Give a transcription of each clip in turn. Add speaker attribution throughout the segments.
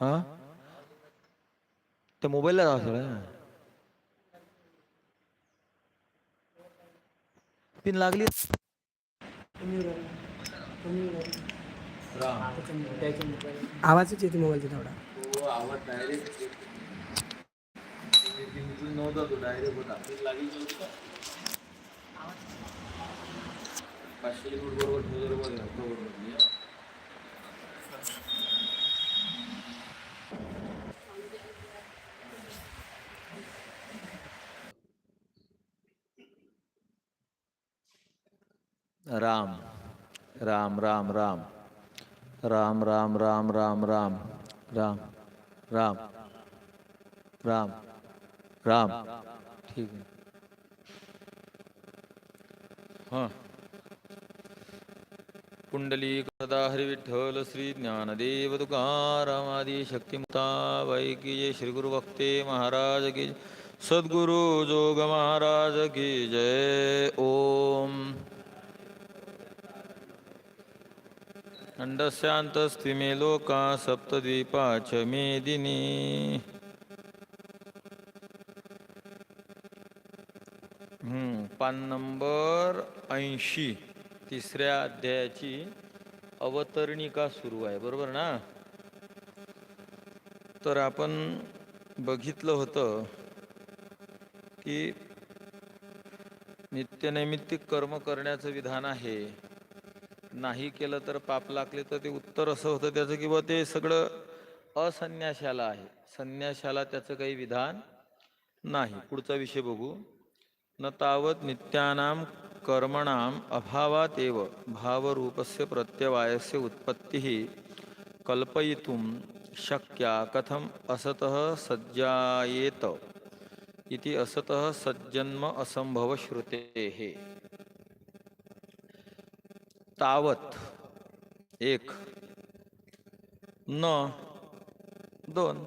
Speaker 1: हा? त्या मोबाईलला जावं सगळं पिन लागली.
Speaker 2: आवाजच येते मोबाईलचा तेवढा.
Speaker 1: तो राम राम राम। राम राम राम राम राम। राम राम राम राम। ठीक हाँ। पुंडलिक सदा हरी विठ्ठल श्री ज्ञानदेव तुकाराम आदी शक्तिमुता वैकी जय श्री गुरु भक्ते महाराज की. सद्गुरु जोग महाराज की जय। ओम। अंडस्यांतस्त्विमे लोका सप्तद्वीपा च मेदिनी पान नंबर ऐंशी तिसऱ्या अध्यायाची अवतरणिका सुरू आहे बरोबर ना? तर आपण बघितलं होतं की नित्यनैमित्तिक कर्म करण्याचं विधान आहे. नाही केलं तर पाप लागले तर ते उत्तर असं होतं त्याचं की बा ते सगळं असन्याशाला आहे. संन्याशाला त्याचं काही विधान नाही. पुढचा विषय बघू. न तावत नित्यानाम कर्मणाम अभावात एव भावरूपस्य प्रत्यवायस्य उत्पत्तिः कल्पयितुं शक्या कथम असतः सज्जायेत इति असतः सज्जन्म असंभव श्रुतेः तावत. एक. न. दोन.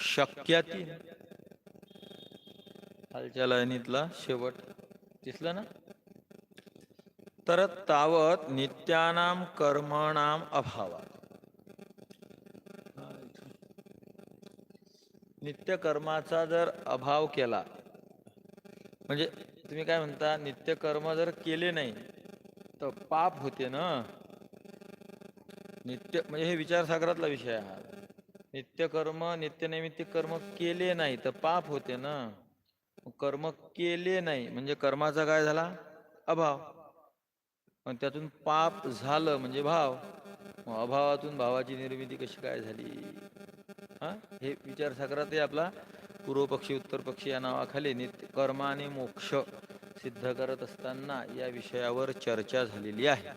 Speaker 1: शक्य तीन. खालच्या लाईनीतला शेवट. दिसलं ना? तर तावत नित्यानाम कर्मणाम अभावात. नित्य कर्माचा जर अभाव केला म्हणजे तुम्ही काय म्हणता नित्य कर्म जर केले नाही तर पाप होते ना. नित्य म्हणजे हे विचारसागरातला विषय हा. नित्य कर्म नित्यनैमित्तिक कर्म केले नाही तर पाप होते ना. कर्म केले नाही म्हणजे कर्माचा काय झाला? अभाव. पण त्यातून पाप झालं म्हणजे भाव. अभावातून भावाची निर्मिती कशी काय झाली? हा? हे विचारसागरात आपला पूर्व पक्षी उत्तर पक्षी या नावाखाली नित्य कर्म आणि मोक्ष सिद्ध करत असताना या विषयावर चर्चा झालेली आहे.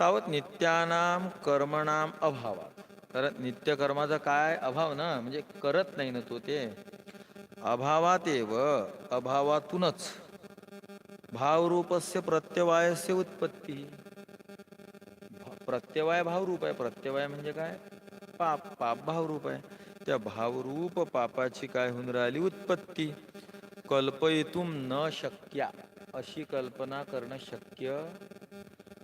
Speaker 1: तावत नित्यानाम कर्मणाम अभावात. तर नित्य कर्माचा काय अभाव ना? म्हणजे करत नाही ना तो ते. अभावात एव अभावातूनच. भावरूपस्य प्रत्यवायस्य उत्पत्ती. प्रत्यवाय भावरूप आहे. प्रत्यवाय म्हणजे काय? पाप पाप भावरूप आहे. त्या भावरूप पापाची काय होऊन राहिली? उत्पत्ती. कल्पयितुम न शक्या अशी कल्पना करणं शक्य?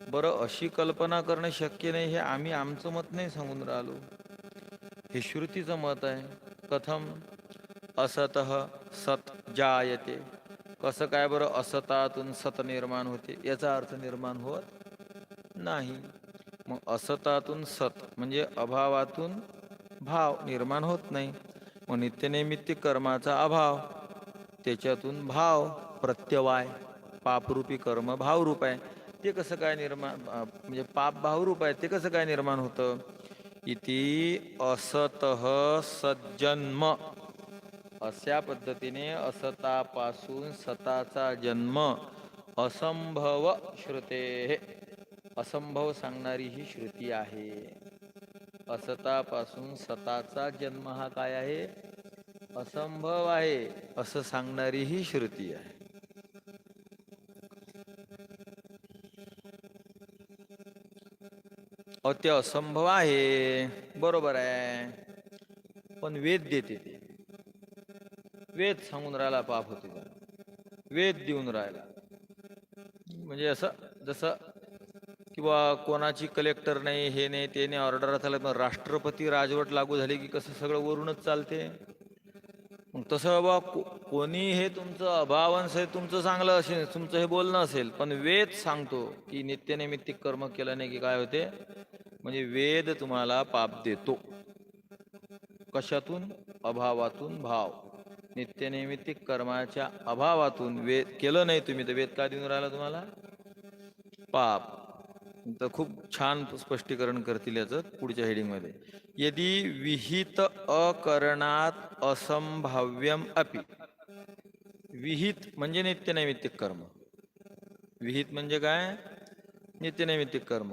Speaker 1: बरं अशी कल्पना करणं शक्य नाही हे आम्ही आमचं मत नाही सांगून राहिलो. हे श्रुतीचं मत आहे. कथम असत सत जायते. कसं काय बरं असतातून सत निर्माण होते? याचा अर्थ निर्माण होत नाही. मग असतातून सत म्हणजे अभावातून भाव निर्माण होत नाही. मग नित्यनैमित्तिक कर्माचा अभाव. त्याच्यातून भाव प्रत्यवाय पापरूपी कर्म भावरूप आहे ते कसं काय निर्माण म्हणजे पाप भावरूप आहे ते कसं काय निर्माण होतं? इति असत सज्जन्म. अशा पद्धतीने असतापासून सताचा जन्म असंभव श्रुते. असंभव सांगणारी ही श्रुती आहे. असतापासून सताचा जन्म हा काय आहे? असंभव आहे असं सांगणारी ही श्रुती आहे. अहो ते असंभव आहे बरोबर आहे. पण वेद देते ते. वेद सांगून राहिला पाप होते वेद देऊन राहिला. म्हणजे असं जसं किंवा कोणाची कलेक्टर नाही हे नाही ते नाही ऑर्डर झालं पण राष्ट्रपती राजवट लागू झाली की कसं सगळं वरूनच चालते. तसं बाबा को- कोणी हे तुमचं अभावंश हे तुमचं चांगलं असेल तुमचं हे बोलणं असेल पण वेद सांगतो की नित्यनैमित्तिक कर्म केलं नाही की काय होते? म्हणजे वेद तुम्हाला पाप देतो. कशातून? अभावातून भाव. नित्यनैमित्तिक कर्माच्या अभावातून वेद केलं नाही तुम्ही तर वेद काय देऊन राहिला तुम्हाला? पाप. तर खूप छान स्पष्टीकरण करतील याचं पुढच्या हेडिंगमध्ये. यदि विहित अकरणात असंभाव्यम अपि. विहित म्हणजे नित्यनैमित्तिक कर्म. विहित म्हणजे काय? नित्यनैमित्तिक कर्म.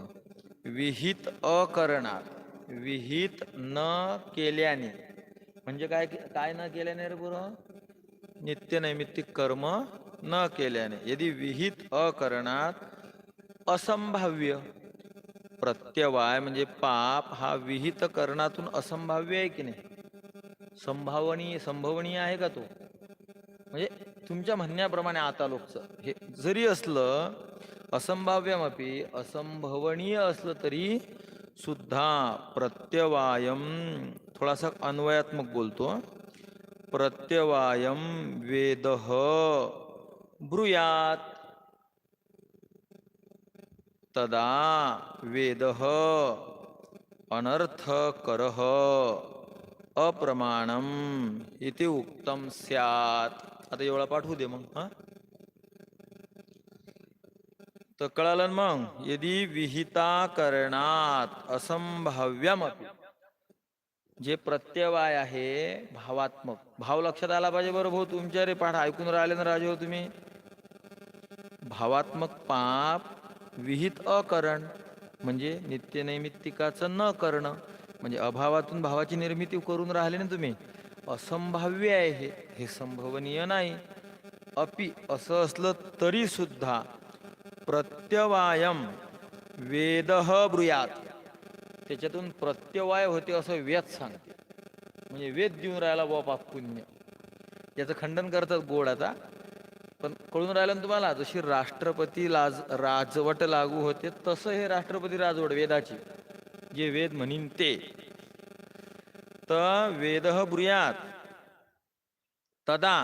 Speaker 1: विहित अकरणात. विहित न केल्याने. म्हणजे काय काय न केल्याने रे नित्य नित्यनैमित्तिक कर्म न केल्याने. यदि विहित अकरणात असंभाव्य. प्रत्यवाय म्हणजे पाप हा विहित करणातून असंभाव्य आहे की नाही? संभावनीय संभवनीय आहे का तो? म्हणजे तुमच्या म्हणण्याप्रमाणे आता लोकचं. हे जरी असलं असंभाव्यमपी असंभवनीय असलं तरी सुद्धा प्रत्यवायम थोडासा अन्वयात्मक बोलतो प्रत्यवायम वेद ब्रुयात तदा वेद अनर्थकर अप्रमाणम इति उत्तम स्यात. आता एवढा पाठवू दे मग हा? तर कळालं मग? यदि विहिता करणात असंभाव्यम जे प्रत्यवाय आहे भावात्मक. भाव लक्षात आला पाहिजे बरं भाऊ तुमच्या. रे पाठ ऐकून राहिले ना राजे हो तुम्ही? भावात्मक पाप विहित अकरण म्हणजे नित्यनैमित्तिकाचं न करणं म्हणजे अभावातून भावाची निर्मिती करून राहिले ना तुम्ही. असंभाव्य आहे हे हे संभवनीय नाही. अपि असं असलं तरी सुद्धा प्रत्यवायम वेद ब्रुयात. त्याच्यातून प्रत्यवाय होते असं वेद सांगते. म्हणजे वेद देऊन राहिला बाबा पुण्य. याचं खंडन करतात गोड आता. कळून राहिलं ना तुम्हाला? जशी राष्ट्रपती लाज राजवट लागू होते तसं हे राष्ट्रपती राजवट वेदाची. जे वेद म्हणीन ते. तर वेद ब्रुयात. तदा.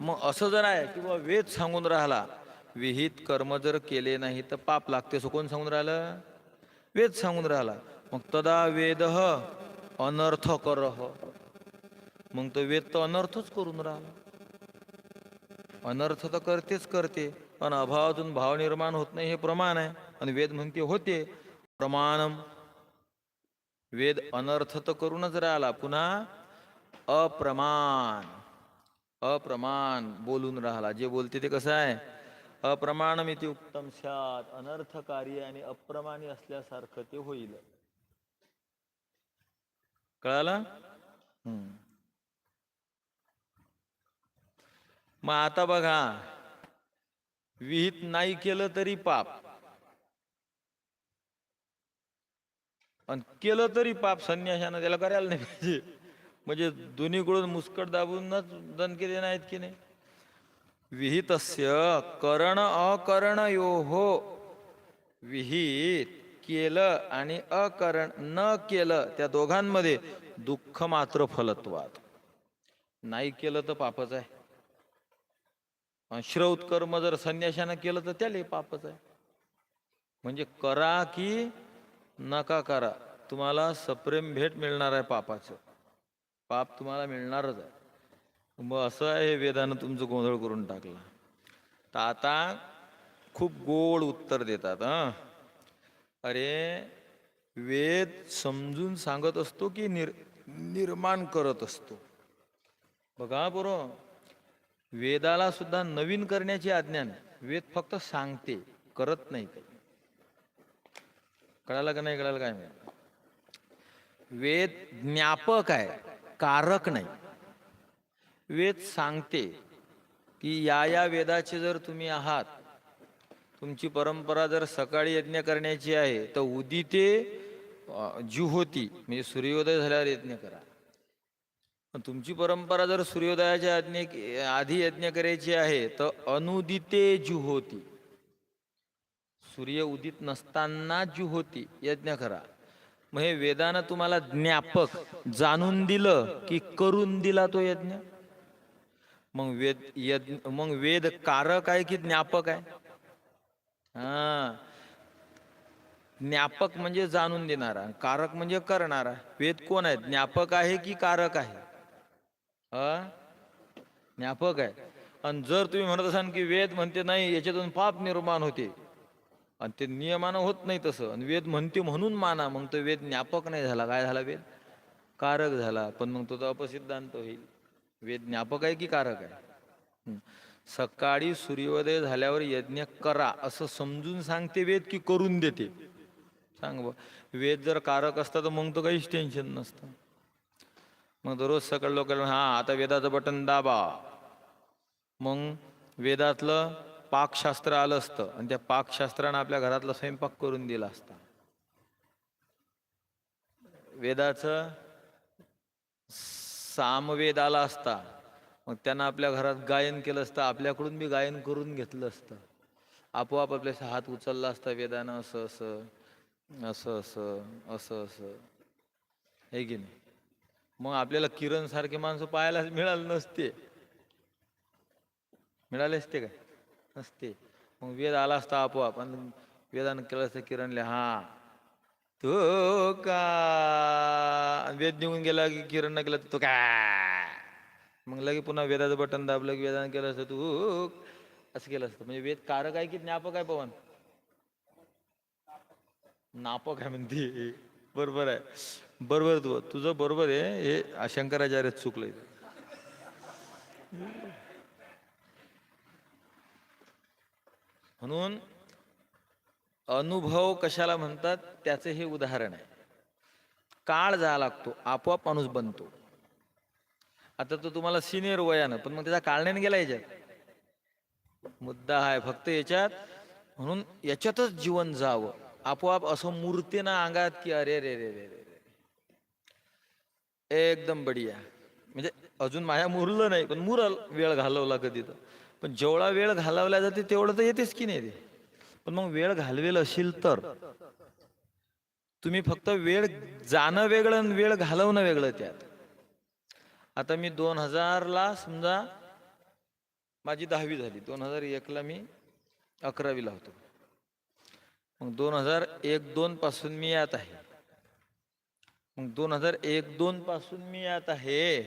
Speaker 1: मग असं जर आहे किंवा वेद सांगून राहिला विहित कर्म जर केले नाही तर पाप लागते असं कोण सांगून राहिलं? वेद सांगून राहिला. मग तदा वेद अनर्थ कर मग तो वेद तर अनर्थच करून राहिला. अनर्थ तर करतेच करते पण अभावातून भाव निर्माण होत नाही हे प्रमाण आहे. आणि वेद म्हणते होते. प्रमाणम वेद अनर्थ तर करूनच राहिला पुन्हा अप्रमाण. अप्रमाण बोलून राहिला. जे बोलते ते कसं आहे? अप्रमाणम इति उत्तम स्यात. अनर्थकारी आणि अप्रमाणी असल्यासारखं ते होईल. कळालं? हम्म. मग आता बघा. विहित नाही केलं तरी पाप. आणि केलं तरी पाप संन्याशानं त्याला करायला नाही पाहिजे. म्हणजे दोन्हीकडून मुस्कट दाबूनच दणके देणार आहेत की नाही? विहितस्य करण अकरण यो हो विहित केलं आणि अकरण न केलं त्या दोघांमध्ये दुःख मात्र फलत्वात. नाही केलं तर पापच आहे. श्रौत कर्म जर संन्याशानं केलं तर त्याला पापच आहे. म्हणजे करा की नका करा. तुम्हाला सप्रेम भेट मिळणार आहे पापाचं. पाप तुम्हाला मिळणारच आहे. मग असं आहे हे वेदानं तुमचं गोंधळ करून टाकला. तर आता खूप गोड उत्तर देतात हां. अरे वेद समजून सांगत असतो की निर निर्माण करत असतो. बघा बरं. वेदाला सुद्धा नवीन करण्याची आज्ञा नाही वेद फक्त सांगते करत नाही काही कळालं का नाही कळालं काय माहिती? वेद ज्ञापक आहे कारक नाही. वेद सांगते की या या वेदाचे जर तुम्ही आहात तुमची परंपरा जर सकाळी यज्ञ करण्याची आहे तर उदिते जुहोती म्हणजे सूर्योदय झाल्यावर यज्ञ करा. तुमची परंपरा जर सूर्योदयाच्या यज्ञ आधी यज्ञ करायची आहे तर अनुदिते जुहोती. सूर्य उदित नसताना जुहोती यज्ञ करा. मग हे वेदानं तुम्हाला ज्ञापक जाणून दिलं की करून दिला तो यज्ञ? मग वेद यज्ञ मग वेद कारक आहे की ज्ञापक आहे? हा. ज्ञापक म्हणजे जाणून देणारा कारक म्हणजे करणारा. वेद कोण आहे? ज्ञापक आहे की कारक आहे? अ ज्ञापक आहे. आणि जर तुम्ही म्हणत असाल की वेद म्हणते नाही याच्यातून पाप निर्माण होते. आणि ते नियमानं होत नाही तसं. आणि वेद म्हणते म्हणून माना. मग तो वेद ज्ञापक नाही झाला. काय झाला वेद? कारक झाला. पण मग तो तर अपसिद्धांत होईल. वेद ज्ञापक आहे की कारक आहे? सकाळी सूर्योदय झाल्यावर यज्ञ करा. असं समजून सांगते वेद की करून देते. सांग वेद जर कारक असता तर मग तो काहीच टेन्शन नसतं. मग दररोज सकाळ लोकांना हा आता वेदाचं बटन दाबा. मग वेदातलं पाकशास्त्र आलं असतं आणि त्या पाकशास्त्रानं आपल्या घरातला स्वयंपाक करून दिला असता. वेदाचं सामवेद आला असता. मग त्यांना आपल्या घरात गायन केलं असतं आपल्याकडून बी गायन करून घेतलं असतं. आपोआप आपल्या हात उचलला असता वेदानं असं असं असं असं असं असं. हे की नाही? मग आपल्याला किरण सारखे माणसं पाहायला मिळालं नसते. मिळाले असते काय? नसते. मग वेद आला असता आपोआप आणि वेदानं केलं असतं किरणले हा तो का? आणि वेद निघून गेला की किरण न केला तर तो काय मग लगे पुन्हा वेदाचं बटन दाबलं की वेदानं केलं असतं तू असं केलं असतं. म्हणजे वेद कारक आहे की ज्ञापक आहे पवन? नापक आहे म्हणते. बरोबर आहे. बरोबर तू तुझं बरोबर आहे. हे शंकराचार्य चुकलंय. म्हणून अनुभव कशाला म्हणतात? त्याचं हे उदाहरण आहे. काळ जावा लागतो आपोआप माणूस बनतो. आता तो तुम्हाला सिनियर वयानं पण मग त्याचा काळण्याने गेला याच्यात. मुद्दा आहे फक्त याच्यात. म्हणून याच्यातच जीवन जावं. आपोआप असं मूर्तीनं अंगात की अरे रे रे रे रे रे. एकदम बढिया. म्हणजे अजून माझ्या मुरलं नाही पण मुरल वेळ घालवला कधी तर. पण जेवढा वेळ घालवला जाते तेवढं तर येतेच की नाही ते पण मग वेळ घालवेल असेल तर. तुम्ही फक्त वेळ जाणं वेगळं आणि वेळ घालवणं वेगळं त्यात. आता मी दोन हजारला समजा माझी दहावी झाली. दोन हजार एकला मी अकरावीला होतो. मग दोन हजार एक दोन पासून मी यात आहे. मग दोन हजार एक दोन पासून मी यात आहे.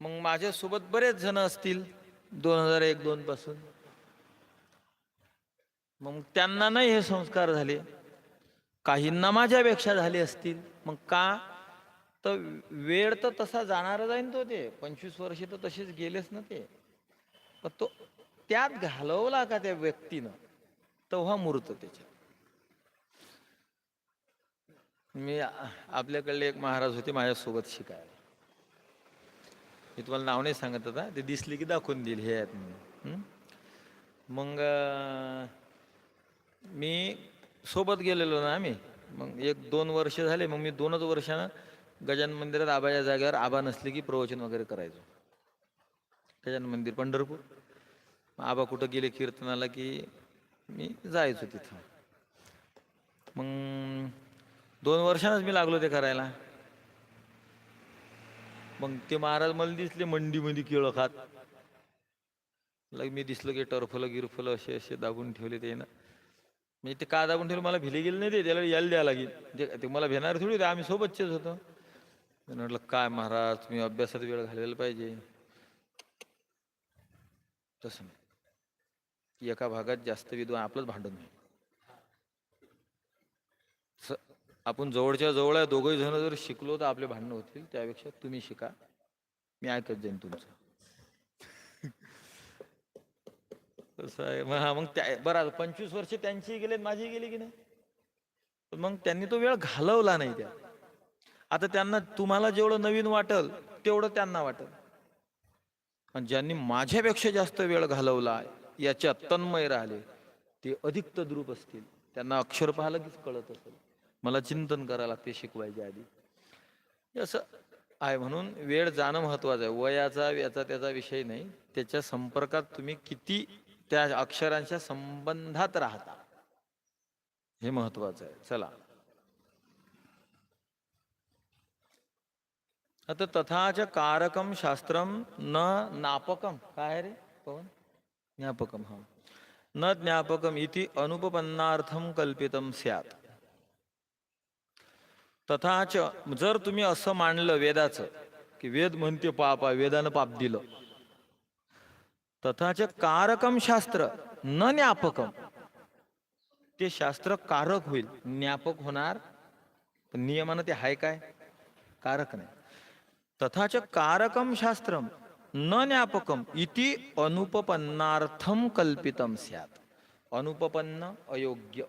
Speaker 1: मग माझ्यासोबत बरेच जण असतील दोन हजार एक दोन पासून. मग त्यांना नाही हे संस्कार झाले. काहींना माझ्यापेक्षा झाले असतील. मग का? तर वेळ तर तसा जाणार जाईन तो ते. पंचवीस वर्षे तर तसेच गेलेच ना ते. पण तो त्यात घालवला का त्या व्यक्तीनं? तेव्हा मूर्त त्याच्यात. मी आपल्याकडले एक महाराज होते माझ्यासोबत शिकायला. मी तुम्हाला नाव नाही सांगत आता ते दिसले की दाखवून देईल हे आहेत म्हणून. मग मी सोबत गेलेलो ना आम्ही. मग एक दोन वर्ष झाले मग मी दोनच वर्षानं गजान मंदिरात आबाच्या जागेवर आबा नसले की प्रवचन वगैरे करायचो. गजान मंदिर पंढरपूर. मग आबा कुठं गेले कीर्तनाला की मी जायचो तिथं. मग दोन वर्षानंच मी लागलो ते करायला. मग ते महाराज मला दिसले मंडीमध्ये केळं खात. लग मी दिसलं की टरफलं गिरफलं असे असे दाबून ठेवले ते ना. मी ते का दाबून ठेवलं? मला भिले गेले नाही ते. त्याला यायला द्यावं लागेल. जे ते मला भेणार थोडी होते. आम्ही सोबतचेच होतो. म्हटलं काय महाराज तुम्ही अभ्यासात वेळ घालवायला पाहिजे. तसं एका भागात जास्त विद्वान आपलंच भांडण आहे स- आपण जवळच्या जवळ आहे दोघही जण जर शिकलो तर आपले भांडणं होतील त्यापेक्षा तुम्ही शिका. मी ऐकत जाईन तुमचं. कसं आहे. मग हा मग त्या बरं पंचवीस वर्ष त्यांची गेले माझी गेली की नाही? मग त्यांनी तो वेळ घालवला नाही त्या. आता त्यांना तुम्हाला जेवढं नवीन वाटल तेवढं त्यांना वाटल. आणि ज्यांनी माझ्यापेक्षा जास्त वेळ घालवला आहे याच्या तन्मय राहिले. ते अधिक तद्रूप असतील. त्यांना अक्षर पाहायला लगेच कळत असेल. मला चिंतन करावं लागते शिकवायच्या आधी. असं आहे म्हणून वेळ जाणं महत्वाचं आहे. वयाचा याचा त्याचा विषय नाही. त्याच्या संपर्कात तुम्ही किती त्या अक्षरांच्या संबंधात राहता. हे महत्वाचं आहे. चला. आता तथाच कारकम शास्त्रम न नापकम काय रे पवन? ज्ञापकम हा. न ज्ञापकम इति अनुपपन्नार्थम कल्पितम स्यात. तथाच जर तुम्ही असं मानलं वेदाचं की वेद म्हणते पाप आहे वेदानं पाप दिलं तथाच कारकम शास्त्र न ज्ञापकम ते शास्त्र कारक होईल. ज्ञापक होणार पण नियमानं ते हाय काय? कारक नाही. तथाच कारकम शास्त्रम न ज्ञापकम इति अनुपपन्नार्थम कल्पितम स्यात। अनुपपन्न अयोग्य।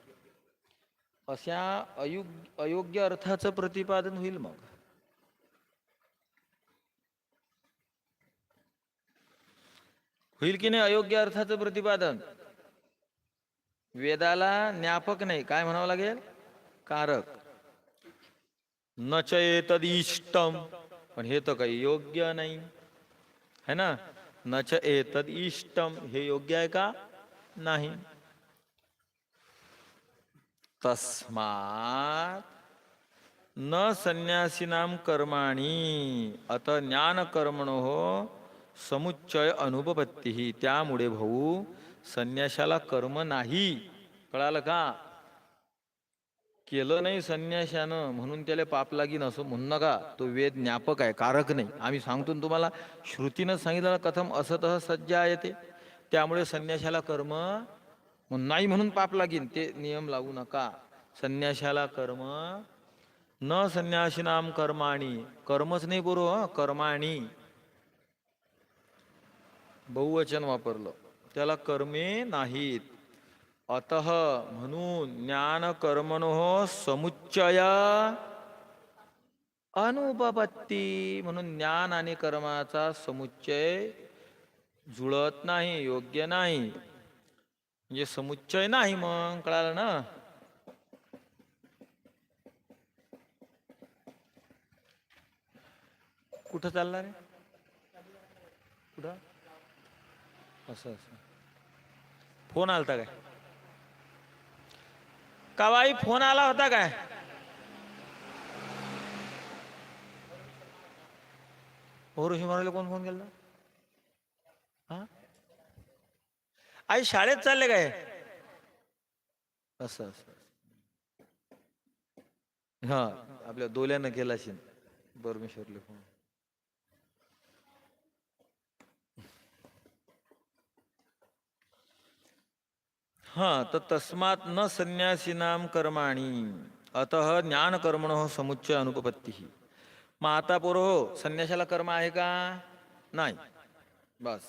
Speaker 1: अशा अयोग्य अयोग्य अर्थाचं प्रतिपादन होईल मग। होईल की नाही अयोग्य अर्थाचं प्रतिपादन? वेदाला ज्ञापक नाही. काय म्हणावं लागेल? कारक. न चेतद इष्टम पण हे तर काही योग्य नाही. है ना? न च एतद इष्टम हे योग्य आहे का? नाही. तस्मात न संन्यासीनाम कर्माणी। अत ज्ञान कर्मणो समुच्चय अनुपपत्ती त्यामुळे भाऊ संन्याशाला कर्म नाही. कळालं का? केलं नाही संन्याशानं म्हणून त्याला पाप लागीन असं म्हणू नका. तो वेद ज्ञापक आहे कारक नाही. आम्ही सांगतो तुम्हाला श्रुतीनं सांगितलं कथम असत सज्जा येते त्यामुळे संन्याशाला कर्म नाही म्हणून पाप लागीन ते नियम लागू नका. संन्याशाला कर्म न संन्यासीनाम कर्माणी. कर्मच नाही बरो कर्माणी. बहुवचन वापरलं. त्याला कर्मे नाहीत. अत म्हणून ज्ञान कर्मणो समुच्चय। अनुपपत्ती म्हणून ज्ञान आणि कर्माचा समुच्चय जुळत नाही योग्य नाही. म्हणजे समुच्चय नाही मग कळालं ना? कुठं चालणार रे कुठं? असं असं. फोन आलता काय? का बाई फोन आला होता काय? हो हिमालयाला कोण फोन केला? हा? आई शाळेत चालले काय? असं असं हा आपल्या दोल्यानं केला शिन परमेश्वरले फोन. हा तर तस्मात न संन्यासीनाम कर्माणी। अतः ज्ञान कर्मण समुच्चय अनुपपत्ती। मग आता पोरो संन्यासाला कर्म आहे का? नाही। बस।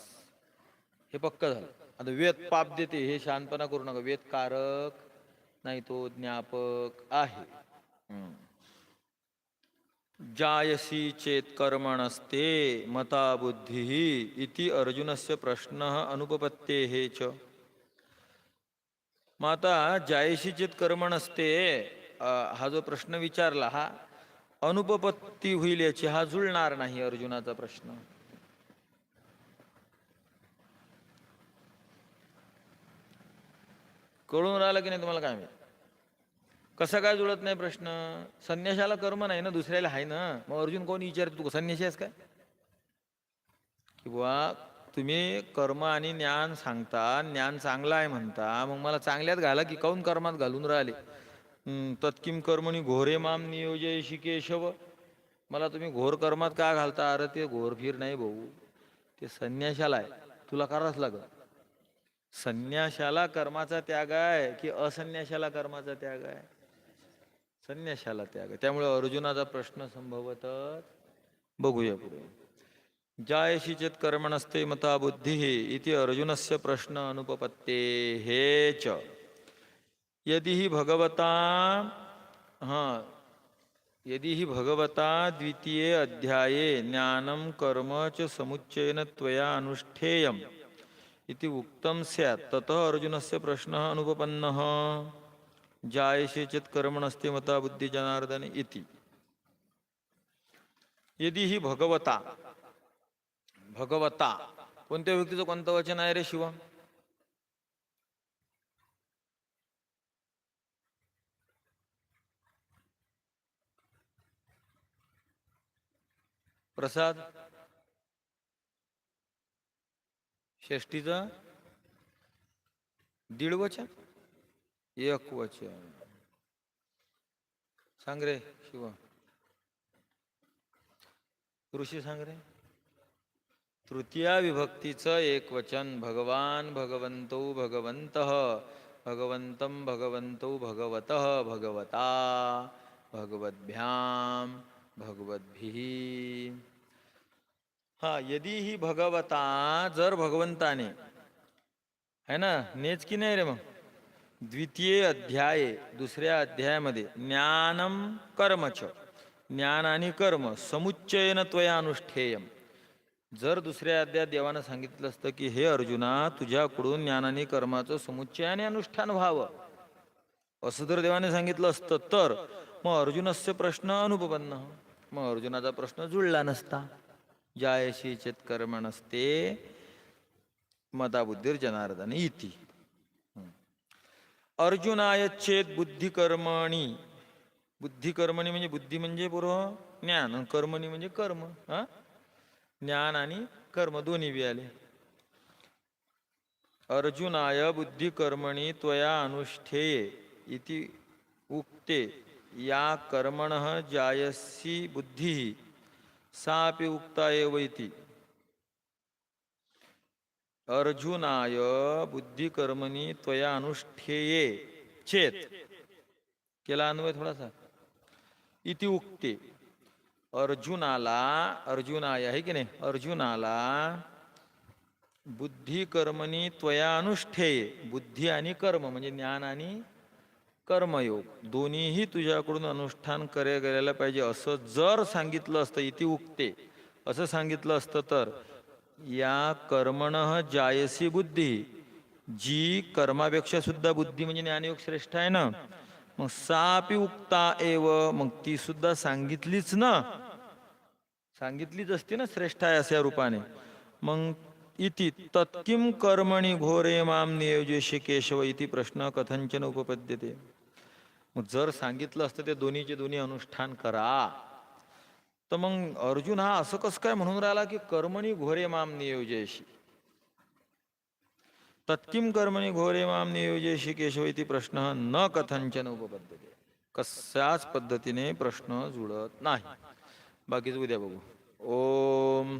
Speaker 1: हे पक्क झालं। आता वेद पाप देते हे शांतपणा करू नका। वेद कारक नाही तो ज्ञापक आहे। जायसी चेत कर्मणस्ते मता बुद्धी इति अर्जुनस्य प्रश्न अनुपपत्ते हे च। मग आता जायशी कर्मण कर्म नसते हा जो प्रश्न विचारला हा अनुपपत्ती होईल याची हा जुळणार नाही अर्जुनाचा प्रश्न. कळून राहिलं की नाही तुम्हाला काय माहीत? कसं काय जुळत नाही प्रश्न? संन्याशाला कर्म नाही ना दुसऱ्याला आहे ना. मग अर्जुन कोणी विचारतो तू संन्याशी आहेस काय? किंवा तुम्ही कर्म आणि ज्ञान सांगता ज्ञान चांगलं आहे म्हणता मग मला चांगल्यात घाला की काऊन कर्मात घालून राहिले? तत्किम कर्मणी घोरे माम नियोजय शिकेशव मला तुम्ही घोर कर्मात का घालता? अरे ते घोर फिर नाही भाऊ. ते संन्याशाला आहे. तुला करावंच लागत संन्याशाला कर्माचा त्याग आहे की असन्याशाला कर्माचा त्याग आहे? संन्याशाला त्याग. आहे त्यामुळे अर्जुनाचा प्रश्न संभवतच बघूया पुढे. जायशी चेत कर्मणस्ते मता बुद्धि इति अर्जुन से प्रश्न अनुपपत्ते हे च। यदि हि भगवता हाँ यदि हि भगवता द्वितीये अध्याये ज्ञानं कर्म च समुच्चयेन त्वया अनुष्ठेयम् इति उक्तं स्यात्, ततः अर्जुनस्य प्रश्नः अनुपपन्नः। जायसे चेत् कर्मणस्ते मता बुद्धी जनार्दन इति। यदि हि भगवता भगवता. कोणत्या व्यक्तीचं कोणतं वचन आहे रे शिव प्रसाद. षष्टीच दीड वचन? एक वचन. सांग रे शिव ऋषी सांग रे. तृतीया विभक्तीचं एक वचन भगवान भगवंतो भगवंत भगवंतं भगवंतो भगवत भगवता भगवद्भ्याम भगवद्भिः। हा यदी ही भगवता जर भगवंताने है ना नेच की नाही रे मग? द्वितीय अध्याय दुसऱ्या अध्यायामध्ये ज्ञानम कर्मच ज्ञान आणि कर्म समुच्चयन त्वया अनुष्ठेयम. जर दुसऱ्या अध्यायात देवानं सांगितलं असतं की हे अर्जुना तुझ्याकडून ज्ञान आणि कर्माचं समुच्चयाने अनुष्ठान व्हावं. असं जर देवाने सांगितलं असतं तर मग अर्जुनस्य प्रश्न अनुपपन्न हो. मग अर्जुनाचा प्रश्न जुळला नसता. जायशी चेत कर्म नसते मता बुद्धीर जनार्दन इति. अर्जुनाय चेत बुद्धी कर्मणी बुद्धी कर्मणी म्हणजे बुद्धी म्हणजे पूर्व ज्ञान कर्मणी म्हणजे कर्म. हा? ज्ञान आणि कर्म दोन्ही बी आले. अर्जुनाय बुद्धी कर्मणी त्वया अनुष्ठेये इति उक्ते या कर्मण जायसी बुद्धी सापि उक्ता एव इति. अर्जुनाय बुद्धी कर्मणी त्वया अनुष्ठेये चेत केला अन्वय थोडासा इति उक्ते. अर्जुनाला अर्जुनाय आहे की नाही? अर्जुनाला बुद्धी कर्मनी त्वया अनुष्ठेय बुद्धी आणि कर्म म्हणजे ज्ञान आणि कर्मयोग. दोन्हीही तुझ्याकडून अनुष्ठान करे गेलेलं पाहिजे. असं जर सांगितलं असतं इति उक्ते असं सांगितलं असतं तर या कर्मण जायसी बुद्धी जी कर्मापेक्षा सुद्धा बुद्धी म्हणजे ज्ञानयोग श्रेष्ठ आहे ना? मग सापी उक्ता एव मग ती सुद्धा सांगितलीच ना? सांगितलीच असते ना श्रेष्ठ आहे अशा रूपाने. मग इति तत्किम कर्मणी घोरे माम नियोजेशी केशव इति प्रश्न कथंचन उपपद्यते. मग जर सांगितलं असतं ते दोन्हीचे दोन्ही अनुष्ठान करा. तर मग अर्जुन हा असं कसं काय म्हणून राहिला की कर्मणी घोरे माम नियोजेशी तत्किम कर्मणी घोरे माम नियोजेशी केशव इति प्रश्न न कथंचन उपपद्यते. कशाच पद्धतीने प्रश्न जुळत नाही. बाकीच उद्या बघू. ओम.